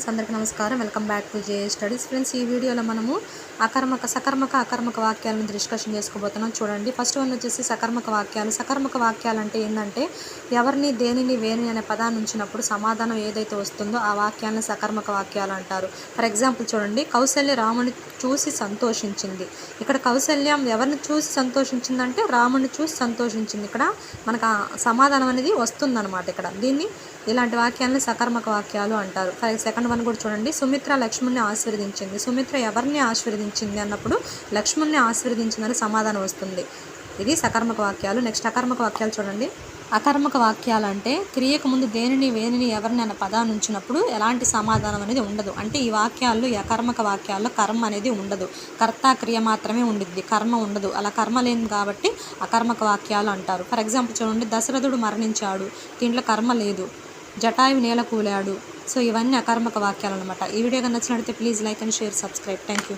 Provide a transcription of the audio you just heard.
Friends అందరికీ నమస్కారం. Welcome back to J studies. Friends ఈ వీడియోలో మనము అకర్మక సకర్మక అకర్మక వాక్యాలను డిస్కషన్ చేసుకోబోతున్నాం. చూడండి. ఫస్ట్ వన్ వచ్చేసి సకర్మక వాక్యాలు. సకర్మక వాక్యాలు అంటే ఏంటంటే ఎవరిని దేనిని వేని అనే పదాన్ని ఉంచినప్పుడు సమాధానం ఏదైతే వస్తుందో ఆ వాక్యాలను సకర్మక వాక్యాలు అంటారు. ఫర్ ఎగ్జాంపుల్ చూడండి. కౌశల్య రాముని చూసి సంతోషించింది. ఇక్కడ కౌశల్యం ఎవరిని చూసి సంతోషించిందంటే రాముని చూసి సంతోషించింది. ఇక్కడ మనకు సమాధానం అనేది వస్తుందన్నమాట ఇక్కడ. దీన్ని ఇలాంటి వాక్యాలను సకర్మక వాక్యాలు అంటారు. ఫర్ సెకండ్ వన్ కూడా చూడండి. సుమిత్ర లక్ష్మణ్ని ఆశీర్వదించింది. సుమిత్ర ఎవరిని ఆశీర్వదించింది అన్నప్పుడు లక్ష్మణ్ని ఆశీర్వదించిందని సమాధానం వస్తుంది. ఇది సకర్మక వాక్యాలు. నెక్స్ట్ అకర్మక వాక్యాలు చూడండి. అకర్మక వాక్యాలు అంటే క్రియకు ముందు దేనిని వేనిని ఎవరిని అన్న పదాన్ని ఉంచినప్పుడు ఎలాంటి సమాధానం అనేది ఉండదు. అంటే ఈ వాక్యాల్లో ఈ అకర్మక వాక్యాల్లో కర్మ అనేది ఉండదు. కర్త క్రియ మాత్రమే ఉండిద్ది. కర్మ ఉండదు. అలా కర్మ లేదు కాబట్టి అకర్మక వాక్యాలు అంటారు. ఫర్ ఎగ్జాంపుల్ చూడండి. దశరథుడు మరణించాడు. దీంట్లో కర్మ లేదు. జటాయు నేల కూలాడు. సో ఇవన్నీ అకర్మక వాక్యాలు అనమాట ఈ వీడియో కనుక నచ్చినట్లయితే please like and share subscribe thank you